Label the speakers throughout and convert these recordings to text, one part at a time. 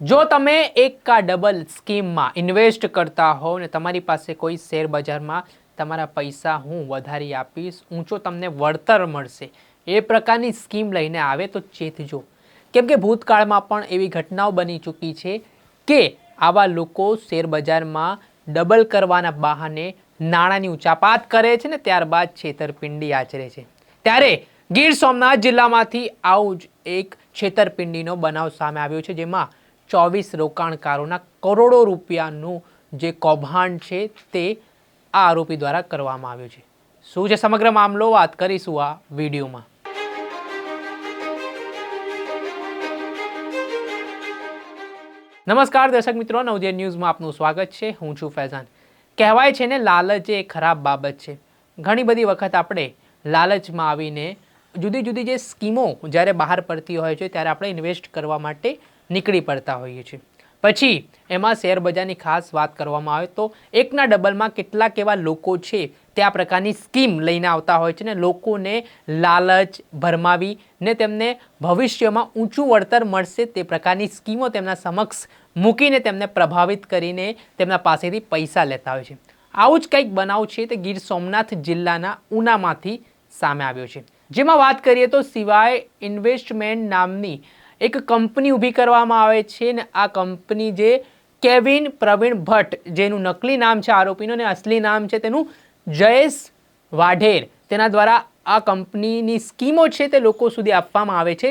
Speaker 1: જો તમે એક કા ડબલ સ્કીમમાં ઇન્વેસ્ટ કરતા હો ને તમારી પાસે કોઈ શેર બજારમાં તમારા પૈસા હું વધારી આપીશ, ઊંચો તમને વળતર મળશે. એ પ્રકારની સ્કીમ લઈને આવે તો ચેતજો. કેમ કે ભૂતકાળમાં પણ એવી ઘટનાઓ બની ચૂકી છે કે આવા લોકો શેર બજારમાં ડબલ કરવાના બહાને નાણાંની ઉચાપાત કરે છે ને ત્યારબાદ છેતરપિંડી આચરે છે. ત્યારે ગીર સોમનાથ જિલ્લામાંથી આવું જ એક છેતરપિંડીનો બનાવ સામે આવ્યો છે, જેમાં ચોવીસ રોકાણકારોના કરોડો રૂપિયાનું જે કૌભાંડ છે તે આ આરોપી દ્વારા કરવામાં આવ્યું છે. શું છે સમગ્ર મામલો? વાત કરીશું આ વિડીયોમાં. નમસ્કાર દર્શક મિત્રો નવજે ન્યૂઝમાં આપનું સ્વાગત છે. હું છું ફૈઝાન. કહેવાય છે ને, લાલચ એ ખરાબ બાબત છે. ઘણી બધી વખત આપણે લાલચમાં આવીને જુદી જુદી જે સ્કીમો જ્યારે બહાર પડતી હોય છે, ત્યારે આપણે ઇન્વેસ્ટ કરવા માટે નીકળી પડતા હોઈએ છીએ. પછી એમાં શેર બજારની ખાસ વાત કરવામાં આવે તો એકના ડબલમાં કેટલાક એવા લોકો છે, તે આ પ્રકારની સ્કીમ લઈને આવતા હોય છે ને લોકોને લાલચ, ભરમાવી ને તેમને ભવિષ્યમાં ઊંચું વળતર મળશે તે પ્રકારની સ્કીમો તેમના સમક્ષ મૂકીને તેમને પ્રભાવિત કરીને તેમના પાસેથી પૈસા લેતા હોય છે. આવું જ કંઈક બનાવ છે તે ગીર સોમનાથ જિલ્લાના ઉનામાંથી સામે આવ્યો છે. જેમાં વાત કરીએ તો સિવાય ઇન્વેસ્ટમેન્ટ નામની એક કંપની ઊભી કરવામાં આવે છે ને આ કંપની જે કેવિન પ્રવીણ ભટ્ટ, જેનું નકલી નામ છે આરોપીનું અને અસલી નામ છે તેનું જયેશ વાઢેર. તેના દ્વારા આ કંપનીની સ્કીમો છે તે લોકો સુધી આપવામાં આવે છે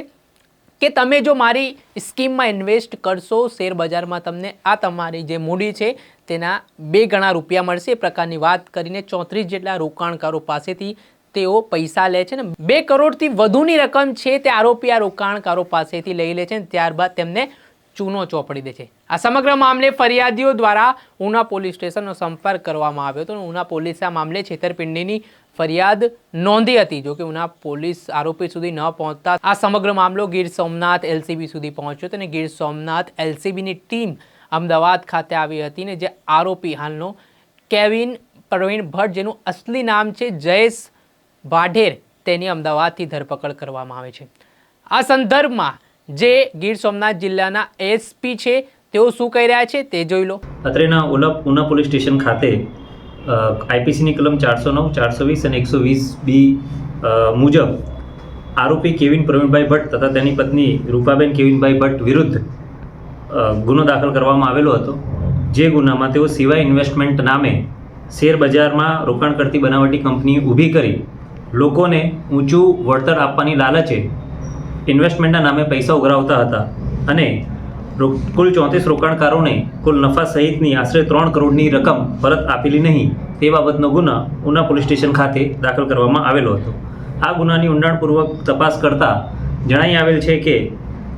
Speaker 1: કે તમે જો મારી સ્કીમમાં ઇન્વેસ્ટ કરશો શેર બજારમાં તમને આ તમારી જે મૂડી છે તેના બે ગણા રૂપિયા મળશે. એ પ્રકારની વાત કરીને ચોત્રીસ જેટલા રોકાણકારો પાસેથી તેઓ પૈસા લે છે ને બે કરોડથી વધુની રકમ છે તે આરોપી આ રોકાણકારો પાસેથી લઈ લે છે ત્યારબાદ તેમને ચૂનો ચોપડી દે છે. આ સમગ્ર મામલે ફરિયાદીઓ દ્વારા ઉના પોલીસ સ્ટેશનનો સંપર્ક કરવામાં આવ્યો હતો ઉના પોલીસે આ મામલે છેતરપિંડીની ફરિયાદ નોંધી હતી જોકે ઉના પોલીસ આરોપી સુધી ન પહોંચતા આ સમગ્ર મામલો ગીર સોમનાથ એલસીબી સુધી પહોંચ્યો હતો અને ગીર સોમનાથ એલસીબીની ટીમ અમદાવાદ ખાતે આવી હતી ને જે આરોપી હાલનો કેવિન પ્રવીણ ભટ્ટ જેનું અસલી નામ છે જયેશ વાઢેર તેની અમદાવાદથી ધરપકડ કરવામાં આવે છે. આ સંદર્ભમાં જે ગીર સોમનાથ જિલ્લાના એસપી છે, તેઓ શું કહી રહ્યા છે તે જોઈ લો.
Speaker 2: અત્રેના ઉના ઉના પોલીસ સ્ટેશન ખાતે આઈપીસીની કલમ ચારસો નવ, ચારસો વીસ અને એકસો વીસ બી મુજબ આરોપી કેવિન પ્રવીણભાઈ ભટ્ટ તથા તેની પત્ની રૂપાબેન કેવિનભાઈ ભટ્ટ વિરુદ્ધ ગુનો દાખલ કરવામાં આવેલો હતો. જે ગુનામાં તેઓ સિવાય ઇન્વેસ્ટમેન્ટ નામે શેર બજારમાં રોકાણ કરતી બનાવટી કંપની ઊભી કરી લોકોને ઊંચું વળતર આપવાની લાલચે ઇન્વેસ્ટમેન્ટના નામે પૈસા ઉઘરાવતા હતા અને કુલ ચોત્રીસ રોકાણકારોને કુલ નફા સહિતની આશરે ત્રણ કરોડની રકમ પરત આપેલી નહીં તે બાબતનો ગુના ઉના પોલીસ સ્ટેશન ખાતે દાખલ કરવામાં આવેલો હતો. આ ગુનાની ઊંડાણપૂર્વક તપાસ કરતાં જણાઈ આવેલ છે કે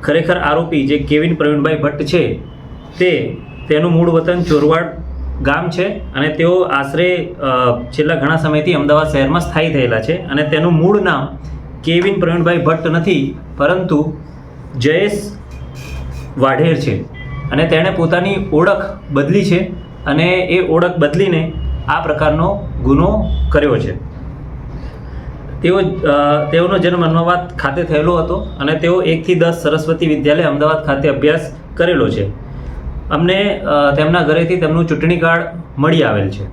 Speaker 2: ખરેખર આરોપી જે કેવિન પ્રવીણભાઈ ભટ્ટ છે તે, તેનું મૂળ વતન ચોરવાડ ગામ છે અને તેઓ આશરે છેલ્લા ઘણા સમયથી અમદાવાદ શહેરમાં સ્થાયી થયેલા છે અને તેનું મૂળ નામ કેવિન પ્રવીણભાઈ ભટ્ટ નથી, પરંતુ જયેશ વાઢેર છે. અને તેણે પોતાની ઓળખ બદલી છે અને એ ઓળખ બદલીને આ પ્રકારનો ગુનો કર્યો છે. તેઓ તેઓનો જન્મ અમદાવાદ ખાતે થયેલો હતો અને તેઓ એકથી દસ સરસ્વતી વિદ્યાલય અમદાવાદ ખાતે અભ્યાસ કરેલો છે. અમને તેમના ઘરેથી તેમનું ચૂંટણી કાર્ડ મળી આવેલ છે,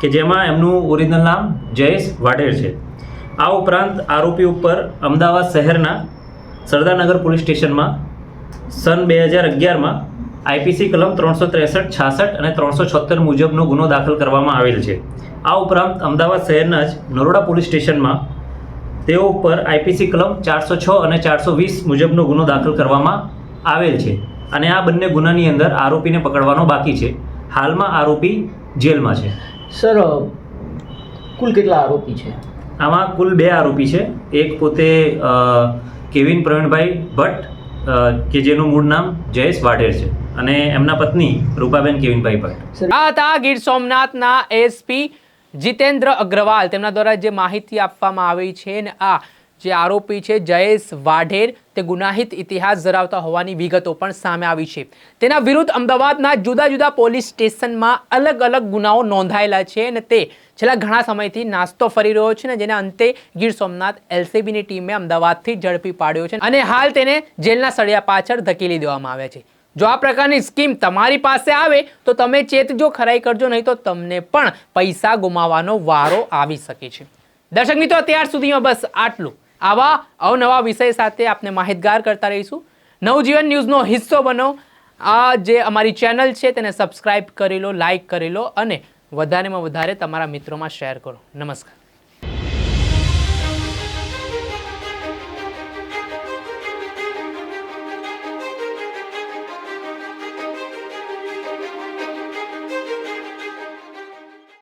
Speaker 2: કે જેમાં એમનું ઓરિજિનલ નામ જયેશ વાઢેર છે. આ ઉપરાંત આરોપી ઉપર અમદાવાદ શહેરના સરદારનગર પોલીસ સ્ટેશનમાં સન બે હજાર અગિયારમાં આઈપીસી કલમ ત્રણસો ત્રેસઠ, છાસઠ અને ત્રણસો છોતેર મુજબનો ગુનો દાખલ કરવામાં આવેલ છે. આ ઉપરાંત અમદાવાદ શહેરના જ નરોડા પોલીસ સ્ટેશનમાં તેઓ ઉપર આઈપીસી કલમ ચારસો છ અને ચારસો વીસ મુજબનો ગુનો દાખલ કરવામાં આવેલ છે. અને આ બંને ગુનાની અંદર આરોપીને પકડવાનો બાકી છે. હાલમાં આરોપી જેલમાં છે.
Speaker 3: સર કુલ કેટલા આરોપી છે?
Speaker 2: આમાં કુલ બે આરોપી છે. એક પોતે કેવિન પ્રવીણભાઈ ભટ્ટ કે જેનું મૂળ નામ જયેશ વાઢેર છે. અને એમના પત્ની રૂપાબેન કેવિનભાઈ ભટ્ટ.
Speaker 1: આ હતા ગીર સોમનાથના એસપી જીતેન્દ્ર અગ્રવાલ. તેમના દ્વારા જે માહિતી આપવામાં આવી છે ને આ જે આરોપી છે જયેશ વાઢેર, તે ગુનાહિત ઇતિહાસ ધરાવતા હોવાની વિગતો પણ સામે આવી છે. તેના વિરુદ્ધ અમદાવાદના જુદા જુદા પોલીસ સ્ટેશનમાં અલગ અલગ ગુનાઓ નોંધાયેલા છે અને તે છેલ્લા ઘણા સમયથી નાસ્તો ફરી રહ્યો છે ને જેના અંતે ગીર સોમનાથ એલસીબીની ટીમે અમદાવાદથી ઝડપી પાડ્યો છે અને હાલ તેને જેલના સળિયા પાછળ ધકેલી દેવામાં આવ્યા છે. જો આ પ્રકારની સ્કીમ તમારી પાસે આવે તો તમે ચેતજો, ખરાઈ કરજો, નહીં તો તમને પણ પૈસા ગુમાવવાનો વારો આવી શકે છે. દર્શક મિત્રો, અત્યાર સુધીમાં બસ આટલું. આવા અવનવા વિષય સાથે આપને માહિતગાર કરતા રહીશું. નવજીવન ન્યૂઝનો હિસ્સો બનો. આ જે અમારી ચેનલ છે તેને સબસ્ક્રાઈબ કરી લો, લાઇક કરી લો અને વધારેમાં વધારે તમારા મિત્રોમાં શેર કરો. નમસ્કાર.